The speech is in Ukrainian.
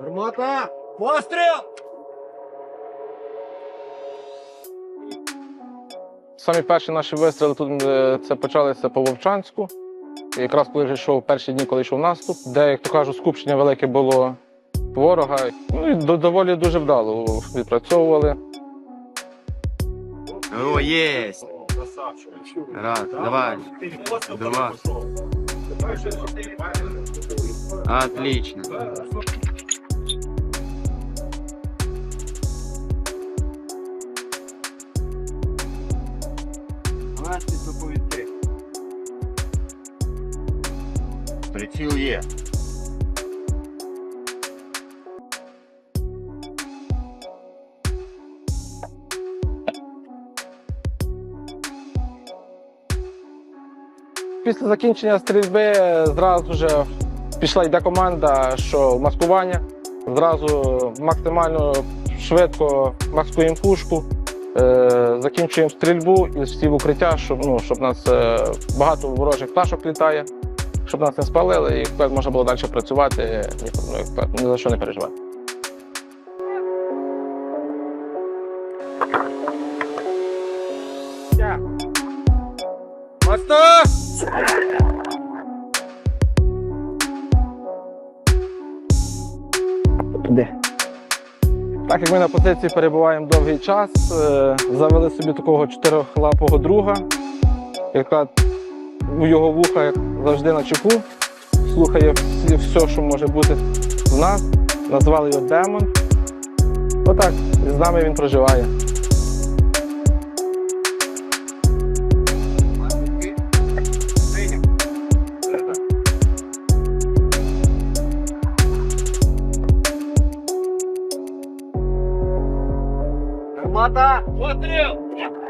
Гармата! Постріл! Самі перші наші вистріли тут е, це почалися по Вовчанську. І якраз коли вже йшов перші дні, коли йшов наступ, де, як то кажуть, скупчення велике було ворога. Ну і до- доволі дуже вдало відпрацьовували. О, есть! Раз, давай. Два. Отлично. Приціл є. Після закінчення стрільби зразу ж пішла йде команда, що маскування. Зразу максимально швидко маскуємо пушку, закінчуємо стрільбу і всі в укриття, щоб, ну, щоб нас е, багато ворожих пташок літає, щоб нас не спалили, і можна було далі працювати, ні, ну, ні за що не переживати. Моста! Де? Так як ми на позиції перебуваємо довгий час, е, завели собі такого чотирьохлапого друга, яка у його вуха завжди на чеку, слухає все, що може бути в нас. Назвали його Демон. Отак, з нами він проживає. Гармата! Постріл! Заряджай!